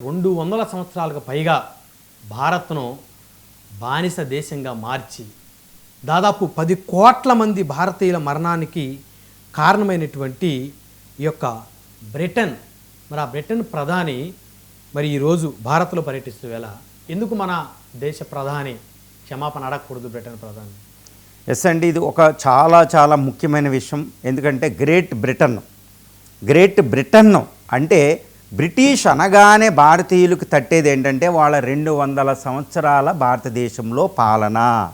రెండు వందల సంవత్సరాలకు పైగా భారత్ను బానిస దేశంగా మార్చి దాదాపు పది కోట్ల మంది భారతీయుల మరణానికి కారణమైనటువంటి ఈ యొక్క బ్రిటన్ మరి ఆ బ్రిటన్ ప్రధాని మరి ఈరోజు భారత్లో పర్యటిస్తూ వేళ ఎందుకు మన దేశ ప్రధాని క్షమాపణ అడగకూడదు బ్రిటన్ ప్రధాని? ఎస్ అండి ఇది ఒక చాలా చాలా ముఖ్యమైన విషయం. ఎందుకంటే గ్రేట్ బ్రిటన్ గ్రేట్ బ్రిటన్ అంటే బ్రిటిష్ అనగానే భారతీయులకు తట్టేది ఏంటంటే వాళ్ళ రెండు వందల సంవత్సరాల భారతదేశంలో పాలన.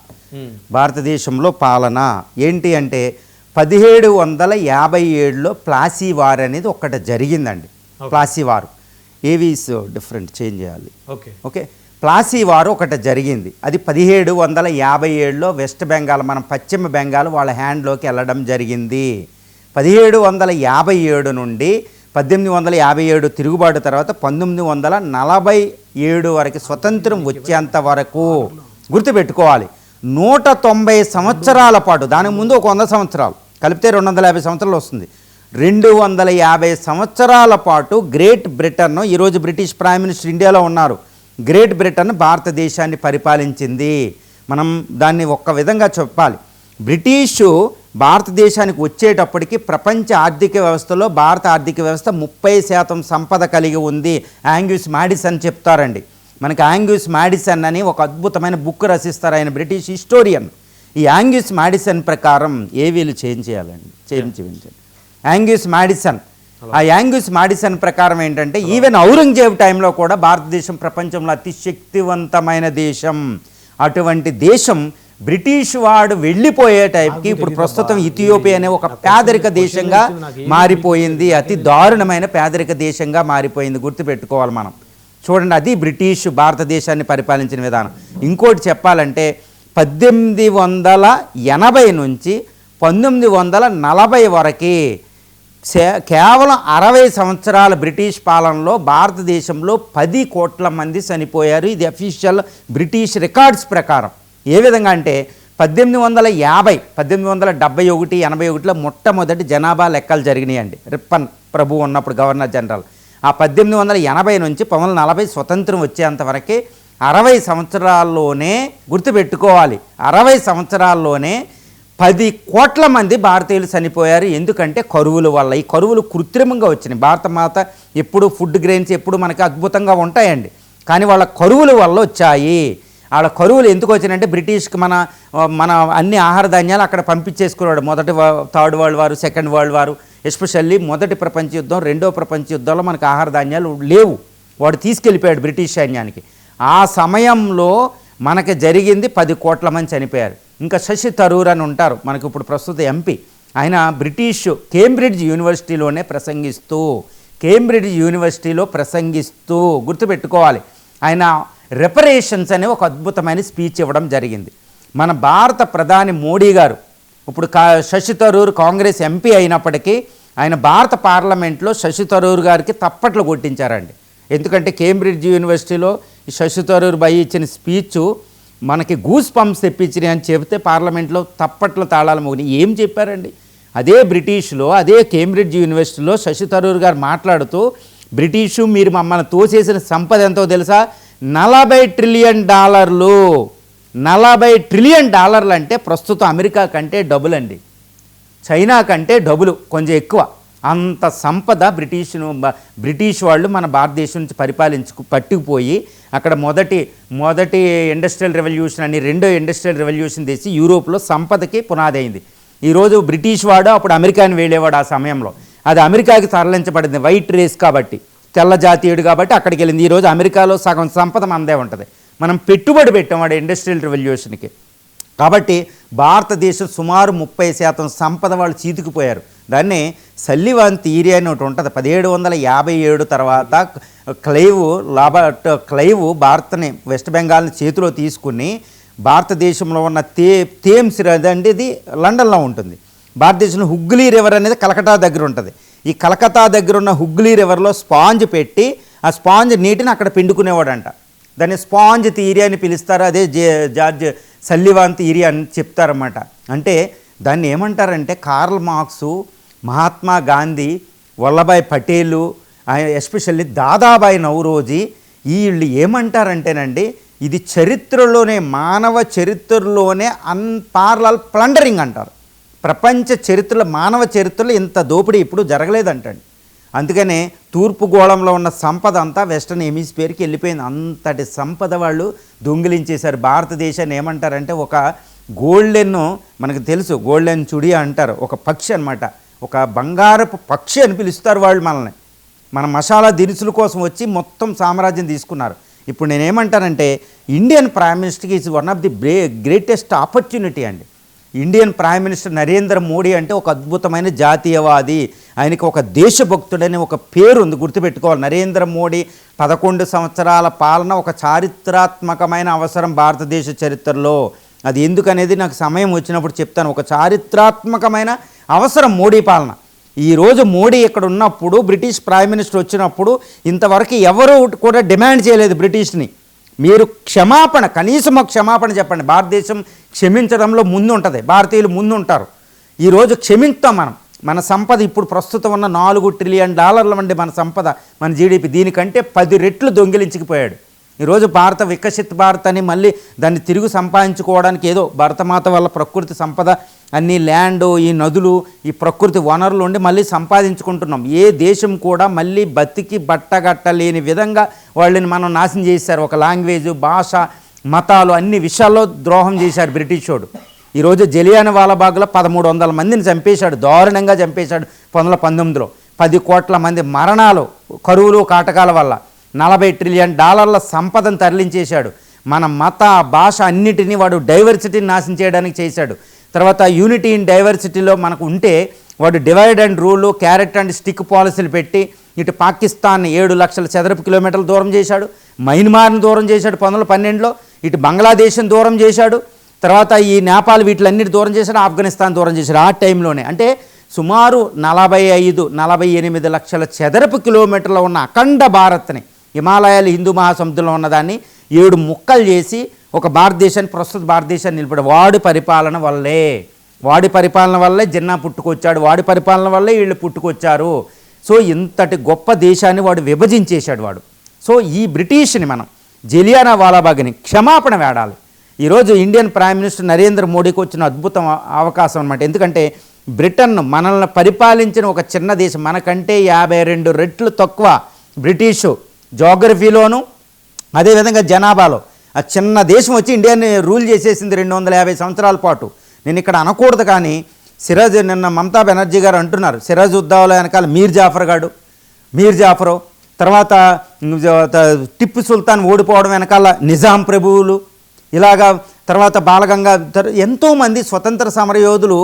భారతదేశంలో పాలన. ఏంటి అంటే పదిహేడు వందల యాభై ఏడులో ప్లాసీ వార్ అనేది ఒకటి జరిగిందండి. ప్లాసీ వారు. ఏవీస్ డిఫరెంట్ చేంజ్ చేయాలి. ఓకే. ఓకే. ప్లాసీ వారు ఒకటి జరిగింది. అది పదిహేడు వందల యాభై ఏడులో వెస్ట్ బెంగాల్ మన పశ్చిమ బెంగాల్ వాళ్ళ హ్యాండ్లోకి వెళ్ళడం జరిగింది. పదిహేడు వందల యాభై ఏడు నుండి పద్దెనిమిది వందల యాభై ఏడు తిరుగుబాటు తర్వాత పంతొమ్మిది వందల నలభై ఏడు వరకు స్వతంత్రం వచ్చేంత వరకు గుర్తుపెట్టుకోవాలి. నూట తొంభై సంవత్సరాల పాటు దానికి ముందు ఒక వంద సంవత్సరాలు కలిపితే రెండు వందల యాభై సంవత్సరాలు వస్తుంది. రెండు వందల యాభై సంవత్సరాల పాటు గ్రేట్ బ్రిటన్ ఈరోజు బ్రిటిష్ ప్రైమ్ మినిస్టర్ ఇండియాలో ఉన్నారు. గ్రేట్ బ్రిటన్ భారతదేశాన్ని పరిపాలించింది. మనం దాన్ని ఒక్క విధంగా చెప్పాలి. బ్రిటిషు భారతదేశానికి వచ్చేటప్పటికి ప్రపంచ ఆర్థిక వ్యవస్థలో భారత ఆర్థిక వ్యవస్థ ముప్పై శాతం సంపద కలిగి ఉంది. యాంగ్యూస్ మాడిసన్ చెప్తారండి. మనకి యాంగ్యూస్ మాడిసన్ అని ఒక అద్భుతమైన బుక్ రచిస్తారు ఆయన బ్రిటిష్ హిస్టోరియన్. ఈ యాంగ్యూస్ మాడిసన్ ప్రకారం ఏవీలు చేంజ్ చేయాలండి? చేంజ్ చేయించండి. Angus Maddison. ఆ యాంగ్యూస్ మాడిసన్ ప్రకారం ఏంటంటే ఈవెన్ ఔరంగజేబ్ టైంలో కూడా భారతదేశం ప్రపంచంలో అతి శక్తివంతమైన దేశం. అటువంటి దేశం బ్రిటిష్ వాడు వెళ్ళిపోయే టైంకి ఇప్పుడు ప్రస్తుతం ఇథియోపియా అనే ఒక పేదరిక దేశంగా మారిపోయింది అతి దారుణమైన పేదరిక దేశంగా మారిపోయింది గుర్తుపెట్టుకోవాలి మనం. చూడండి అది బ్రిటిష్ భారతదేశాన్ని పరిపాలించిన విధానం. ఇంకోటి చెప్పాలంటే పద్దెనిమిది వందల ఎనభై నుంచి పంతొమ్మిది వందల నలభై వరకు సే- కేవలం అరవై సంవత్సరాల బ్రిటిష్ పాలనలో భారతదేశంలో పది కోట్ల మంది చనిపోయారు. ఇది అఫీషియల్ బ్రిటిష్ రికార్డ్స్ ప్రకారం. ఏ విధంగా అంటే పద్దెనిమిది వందల యాభై పద్దెనిమిది వందల డెబ్బై ఒకటి ఎనభై ఒకటిలో మొట్టమొదటి జనాభా లెక్కలు జరిగినాయండి. రిప్పన్ ప్రభు ఉన్నప్పుడు గవర్నర్ జనరల్. ఆ పద్దెనిమిది వందల ఎనభై నుంచి పంతొమ్మిది వందల నలభై స్వతంత్రం వచ్చేంతవరకు అరవై సంవత్సరాల్లోనే గుర్తుపెట్టుకోవాలి. అరవై సంవత్సరాల్లోనే పది కోట్ల మంది భారతీయులు చనిపోయారు. ఎందుకంటే కరువుల వల్ల. ఈ కరువులు కృత్రిమంగా వచ్చినాయి. భారత మాత ఎప్పుడు ఫుడ్ గ్రెయిన్స్ ఎప్పుడు మనకి అద్భుతంగా ఉంటాయండి. కానీ వాళ్ళ కరువుల వల్ల వచ్చాయి. ఆడ కరువులు ఎందుకు వచ్చినాయంటే బ్రిటిష్కి మన మన అన్ని ఆహార ధాన్యాలు అక్కడ పంపించేసుకున్నాడు. మొదటి థర్డ్ వరల్డ్ వారు సెకండ్ వరల్డ్ వారు. ఎస్పెషల్లీ మొదటి ప్రపంచ యుద్ధం రెండో ప్రపంచ యుద్ధంలో మనకు ఆహార ధాన్యాలు లేవు. వాడు తీసుకెళ్ళిపోయాడు బ్రిటిష్ సైన్యానికి. ఆ సమయంలో మనకి జరిగింది పది కోట్ల మంది చనిపోయారు. ఇంకా శశి తరూర్ అని ఉంటారు మనకి ఇప్పుడు ప్రస్తుత ఎంపీ. ఆయన బ్రిటిష్ కేంబ్రిడ్జ్ యూనివర్సిటీలోనే ప్రసంగిస్తూ కేంబ్రిడ్జ్ యూనివర్సిటీలో ప్రసంగిస్తూ గుర్తుపెట్టుకోవాలి. ఆయన రెపరేషన్స్ అనే ఒక అద్భుతమైన స్పీచ్ ఇవ్వడం జరిగింది. మన భారత ప్రధాని మోడీ గారు ఇప్పుడు కా శశి తరూర్ కాంగ్రెస్ ఎంపీ అయినప్పటికీ ఆయన భారత పార్లమెంట్లో శశి తరూర్ గారికి తప్పట్లు కొట్టించారండి. ఎందుకంటే కేంబ్రిడ్జ్ యూనివర్సిటీలో శశి తరూర్ బై ఇచ్చిన స్పీచ్ మనకి గూస్ పంప్స్ తెప్పించినాయి అని చెబితే పార్లమెంట్లో తప్పట్లు తాళాలు మోగినాయి. ఏం చెప్పారండి? అదే బ్రిటిష్లో అదే కేంబ్రిడ్జ్ యూనివర్సిటీలో శశి తరూర్ గారు మాట్లాడుతూ బ్రిటిషు మీరు మమ్మల్ని తోసేసిన సంపద ఎంతో తెలుసా? నలభై ట్రిలియన్ డాలర్లు. నలభై ట్రిలియన్ డాలర్లు అంటే ప్రస్తుతం అమెరికా కంటే డబుల్ అండి చైనా కంటే డబుల్ కొంచెం ఎక్కువ. అంత సంపద బ్రిటిష్ను బ్రిటిష్ వాళ్ళు మన భారతదేశం నుంచి పరిపాలించుకు పట్టుకుపోయి అక్కడ మొదటి మొదటి ఇండస్ట్రియల్ రెవల్యూషన్ అని రెండో ఇండస్ట్రియల్ రెవల్యూషన్ తెచ్చి యూరోప్లో సంపదకి పునాది అయింది ఈరోజు బ్రిటిష్ వాడు అప్పుడు అమెరికాని వెళ్ళేవాడు ఆ సమయంలో. అది అమెరికాకి తరలించబడింది వైట్ రేస్ కాబట్టి. తెల్ల జాతీయుడు కాబట్టి అక్కడికి వెళ్ళింది. ఈరోజు అమెరికాలో సగం సంపద మనదే ఉంటుంది. మనం పెట్టుబడి పెట్టాం వాడు ఇండస్ట్రియల్ రెవల్యూషన్కి. కాబట్టి భారతదేశం సుమారు ముప్పై శాతం సంపద వాళ్ళు చీతుకుపోయారు. దాన్ని సల్లివాన్ థియరీ అని ఒకటి ఉంటుంది. పదిహేడు వందల యాభై ఏడు తర్వాత క్లైవ్ లాబర్ట్ క్లైవ్ భారత్ని వెస్ట్ బెంగాల్ని చేతిలో తీసుకుని భారతదేశంలో ఉన్న తే థేమ్స్ అనేది లండన్లో ఉంటుంది. భారతదేశంలో హుగ్లీ రివర్ అనేది కలకటా దగ్గర ఉంటుంది. ఈ కలకత్తా దగ్గర ఉన్న హుగ్లీ రివర్లో స్పాంజ్ పెట్టి ఆ స్పాంజ్ నీటిని అక్కడ పిండుకునేవాడంట. దాన్ని స్పాంజ్ థియరీ అని పిలుస్తారు అదే జే జార్జ్ సల్లివాన్ థియరీ అని చెప్తారన్నమాట. అంటే దాన్ని ఏమంటారంటే Karl Marx Mahatma Gandhi Vallabhbhai Patel especially Dadabhai Naoroji వీళ్ళు ఏమంటారంటేనండి ఇది చరిత్రలోనే మానవ చరిత్రలోనే అన్పార్లల్ ప్లండరింగ్ అంటారు. ప్రపంచ చరిత్రలో మానవ చరిత్రలో ఇంత దోపిడీ ఇప్పుడు జరగలేదంటండి. అందుకనే తూర్పు గోళంలో ఉన్న సంపద అంతా వెస్టర్న్ హెమిస్ఫియర్కి వెళ్ళిపోయింది. అంతటి సంపద వాళ్ళు దొంగిలించేశారు. భారతదేశాన్ని ఏమంటారంటే ఒక గోల్డెన్ మనకు తెలుసు గోల్డెన్ చుడి అంటారు. ఒక పక్షి అనమాట ఒక బంగారపు పక్షి అని పిలుస్తారు వాళ్ళు మనల్ని. మన మసాలా దినుసుల కోసం వచ్చి మొత్తం సామ్రాజ్యం తీసుకున్నారు. ఇప్పుడు నేనేమంటానంటే ఇండియన్ ప్రైమ్ మినిస్టర్కి ఈజ్ వన్ ఆఫ్ ది బ్రే గ్రేటెస్ట్ ఆపర్చునిటీ అండి. Indian prime minister Narendra Modi అంటే ఒక అద్భుతమైన జాతీయవాది. ఆయనకి ఒక దేశభక్తుడని ఒక పేరు ఉంది గుర్తుపెట్టుకోవాలి. నరేంద్ర మోడీ పదకొండు సంవత్సరాల పాలన ఒక చారిత్రాత్మకమైన అవసరం భారతదేశ చరిత్రలో. అది ఎందుకనేది నాకు సమయం వచ్చినప్పుడు చెప్తాను. ఒక చారిత్రాత్మకమైన అవసరం మోడీ పాలన. ఈరోజు మోడీ ఇక్కడ ఉన్నప్పుడు బ్రిటిష్ ప్రైమ్ మినిస్టర్ వచ్చినప్పుడు ఇంతవరకు ఎవరు కూడా డిమాండ్ చేయలేదు బ్రిటిష్ని. మీరు క్షమాపణ కనీసం ఒక క్షమాపణ చెప్పండి. భారతదేశం క్షమించడంలో ముందు ఉంటుంది భారతీయులు ముందు ఉంటారు ఈరోజు క్షమిస్తాం మనం. మన సంపద ఇప్పుడు ప్రస్తుతం ఉన్న నాలుగు ట్రిలియన్ డాలర్ల వంటి మన సంపద మన జీడిపి దీనికంటే పది రెట్లు దొంగిలించుకుపోయాడు. ఈరోజు భారత వికసిత్ భారత్ అని మళ్ళీ దాన్ని తిరిగి సంపాదించుకోవడానికి ఏదో భరతమాత వల్ల ప్రకృతి సంపద అన్ని ల్యాండ్ ఈ నదులు ఈ ప్రకృతి వనరులు ఉండి మళ్ళీ సంపాదించుకుంటున్నాం. ఏ దేశం కూడా మళ్ళీ బతికి బట్టగట్టలేని విధంగా వాళ్ళని మనం నాశనం చేశారు. ఒక లాంగ్వేజ్ భాష మతాలు అన్ని విషయాల్లో ద్రోహం చేశారు బ్రిటిష్ వాడు. ఈరోజు జలియాన వాలాబాగ్లో పదమూడు వందల మందిని చంపేశాడు. దారుణంగా చంపేశాడు. పంతొమ్మిది పంతొమ్మిదిలో. పది కోట్ల మంది మరణాలు కరువులు కాటకాల వల్ల. నలభై ట్రిలియన్ డాలర్ల సంపదను తరలించేశాడు. మన మత భాష అన్నిటినీ వాడు డైవర్సిటీని నాశనం చేయడానికి చేశాడు. తర్వాత యూనిటీ ఇన్ డైవర్సిటీలో మనకు ఉంటే వాడు divide and rule carrot and stick పాలసీలు పెట్టి ఇటు పాకిస్తాన్ ఏడు లక్షల చదరపు కిలోమీటర్లు దూరం చేశాడు. మయన్మార్ని దూరం చేశాడు పంతొమ్మిది పన్నెండులో. ఇటు బంగ్లాదేశ్ని దూరం చేశాడు. తర్వాత ఈ నేపాల్ వీటిలన్నిటి దూరం చేశాడు ఆఫ్ఘనిస్తాన్ దూరం చేశాడు ఆ టైంలోనే. అంటే సుమారు నలభై ఐదు నలభై ఎనిమిది లక్షల చదరపు కిలోమీటర్ల ఉన్న అఖండ భారత్ని హిమాలయాలు హిందూ మహాసముద్రంలో ఉన్నదాన్ని ఏడు ముక్కలు చేసి ఒక భారతదేశాన్ని ప్రస్తుత భారతదేశాన్ని నిలబడి వాడి పరిపాలన వల్లే. వాడి పరిపాలన వల్లే జిన్నా పుట్టుకొచ్చాడు. వాడి పరిపాలన వల్లే వీళ్ళు పుట్టుకొచ్చారు. సో ఇంతటి గొప్ప దేశాన్ని వాడు విభజించేశాడు వాడు. సో ఈ బ్రిటిష్ని మనం జలియానా వాలాబాగ్ని క్షమాపణ వేడాలి. ఈరోజు ఇండియన్ ప్రైమ్ మినిస్టర్ నరేంద్ర మోడీకి వచ్చిన అద్భుతం అవకాశం అనమాట ఎందుకంటే బ్రిటన్ మనల్ని పరిపాలించిన ఒక చిన్న దేశం మనకంటే యాభై రెండు రెట్లు తక్కువ బ్రిటిషు జోగ్రఫీలోను అదేవిధంగా జనాభాలో. ఆ చిన్న దేశం వచ్చి ఇండియాని రూల్ చేసేసింది రెండు వందల యాభై సంవత్సరాల పాటు. నేను ఇక్కడ అనకూడదు కానీ సిరాజ్ నిన్న మమతా బెనర్జీ గారు అంటున్నారు. సిరాజ్ ఉద్దావుల వెనకాల మీర్ జాఫర్ గాడు మీర్ జాఫరు. తర్వాత టిప్పు సుల్తాన్ ఓడిపోవడం వెనకాల నిజాం ప్రభువులు. ఇలాగా తర్వాత బాలగంగాధర్ ఎంతోమంది స్వతంత్ర సమరయోధులు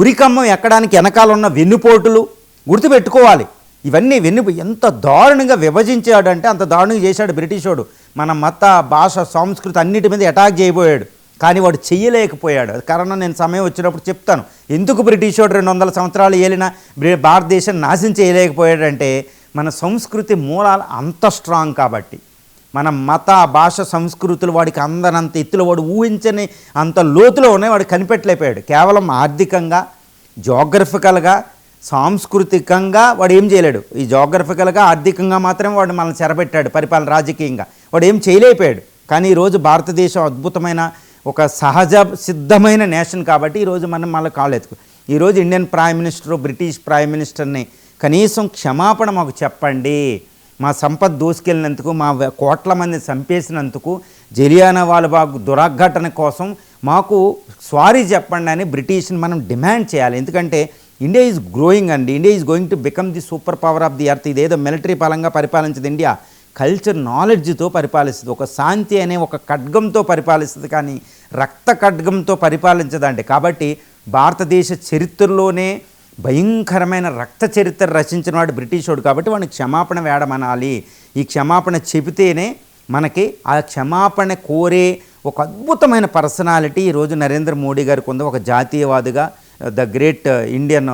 ఉరికమ్మం ఎక్కడానికి వెనకాల ఉన్న వెన్నుపోటులు గుర్తుపెట్టుకోవాలి. ఇవన్నీ వెన్ను ఎంత దారుణంగా విభజించాడంటే అంత దారుణంగా చేశాడు బ్రిటిషోడు. మన మత భాష సంస్కృతి అన్నిటి మీద అటాక్ చేయబోయాడు. కానీ వాడు చెయ్యలేకపోయాడు. కారణం నేను సమయం వచ్చినప్పుడు చెప్తాను. ఎందుకు బ్రిటిషోడు రెండు వందల సంవత్సరాలు ఏలిన భారతదేశం నాశనం చేయలేకపోయాడంటే మన సంస్కృతి మూలాలు అంత స్ట్రాంగ్ కాబట్టి. మన మత భాష సంస్కృతులు వాడికి అందనంత ఎత్తులో వాడు ఊహించని అంత లోతులో ఉన్నాయి వాడు కనిపెట్టలేకపోయాడు. కేవలం ఆర్థికంగా జోగ్రఫికల్గా సాంస్కృతికంగా వాడు ఏం చేయలేడు. ఈ జోగ్రఫికల్గా ఆర్థికంగా మాత్రమే వాడు మనల్ని చెరబెట్టాడు పరిపాలన రాజకీయంగా. వాడు ఏం చేయలేకపోయాడు. కానీ ఈరోజు భారతదేశం అద్భుతమైన ఒక సహజ సిద్ధమైన నేషన్ కాబట్టి ఈరోజు మనం మళ్ళీ కాలేదు ఈరోజు Indian prime minister British prime మినిస్టర్ని కనీసం క్షమాపణ మాకు చెప్పండి. మా సంపద దోసుకెళ్ళినందుకు మా కోట్ల మంది చంపేసినందుకు జలియానా బాగు దురాఘటన కోసం మాకు సారీ చెప్పండి అని బ్రిటిష్ని మనం డిమాండ్ చేయాలి. ఎందుకంటే ఇండియా ఈజ్ గ్రోయింగ్ అండి India is going to become the super power of the earth ఇదేదో మిలిటరీ పరంగా పరిపాలించదు ఇండియా కల్చర్ నాలెడ్జ్తో పరిపాలిస్తుంది. ఒక శాంతి అనే ఒక ఖడ్గంతో పరిపాలిస్తుంది కానీ రక్త ఖడ్గంతో పరిపాలించదండి. కాబట్టి భారతదేశ చరిత్రలోనే భయంకరమైన రక్త చరిత్ర రచించిన వాడు బ్రిటిషోడు కాబట్టి వాడిని క్షమాపణ వేడమనాలి. ఈ క్షమాపణ చెబితేనే మనకి ఆ క్షమాపణ కోరే ఒక అద్భుతమైన పర్సనాలిటీ ఈరోజు నరేంద్ర మోడీ గారికి ఉంది. ఒక జాతీయవాదిగా ద గ్రేట్ ఇండియన్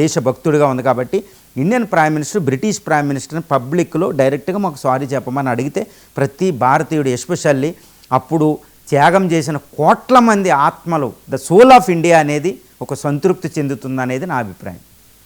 దేశభక్తుడిగా ఉంది కాబట్టి Indian prime minister British prime మినిస్టర్ని పబ్లిక్లో డైరెక్ట్గా మాకు సారీ చెప్పమని అడిగితే ప్రతి భారతీయుడు ఎస్పెషల్లీ అప్పుడు త్యాగం చేసిన కోట్ల మంది ఆత్మలు ద సోల్ ఆఫ్ ఇండియా అనేది ఒక సంతృప్తి చెందుతుందనేది నా అభిప్రాయం.